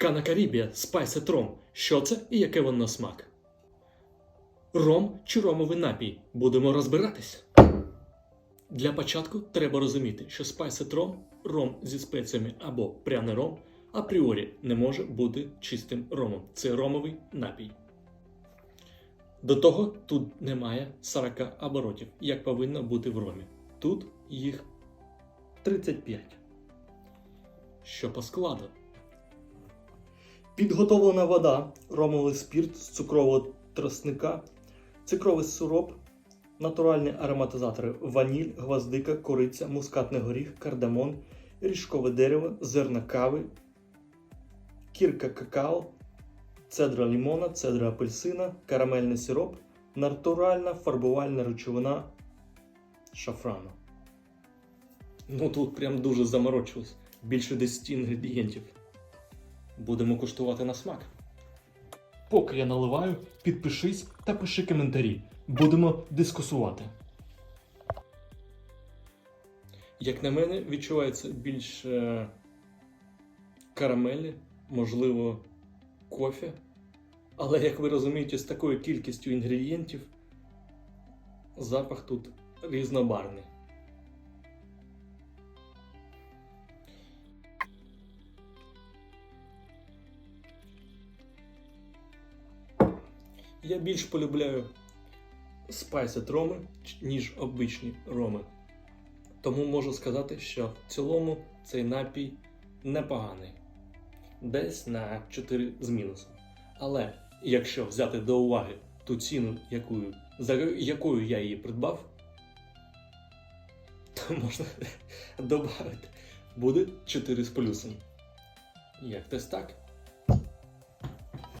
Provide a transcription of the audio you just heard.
Кана Карібія Spiced Rom. Що це і яке воно смак? Ром чи ромовий напій? Будемо розбиратись. Для початку треба розуміти, що Spiced Rom, ром зі спеціями або пряний ром, апріорі не може бути чистим ромом. Це ромовий напій. До того тут немає 40 оборотів, як повинно бути в ромі. Тут їх 35. Що по складу? Підготовлена вода, ромовий спірт з цукрового тросника, цукровий сироп, натуральні ароматизатори, ваніль, гвоздика, кориця, мускатний горіх, кардамон, ріжкове дерево, зерна кави, кірка какао, цедра лімона, цедра апельсина, карамельний сироп, натуральна фарбувальна речовина шафрану. Ну тут прям дуже заморочилось. Більше 10 інгредієнтів. Будемо куштувати на смак. Поки я наливаю, підпишись та пиши коментарі. Будемо дискусувати. Як на мене, відчувається більше карамелі, можливо, кофе. Але, як ви розумієте, з такою кількістю інгредієнтів запах тут різнобарний. Я більш полюбляю спайсет роми, ніж обичні роми. Тому можу сказати, що в цілому цей напій непоганий. Десь на 4 з мінусом. Але якщо взяти до уваги ту ціну, якою, за якою я її придбав, то можна додати. Буде 4 з плюсом. Як десь так?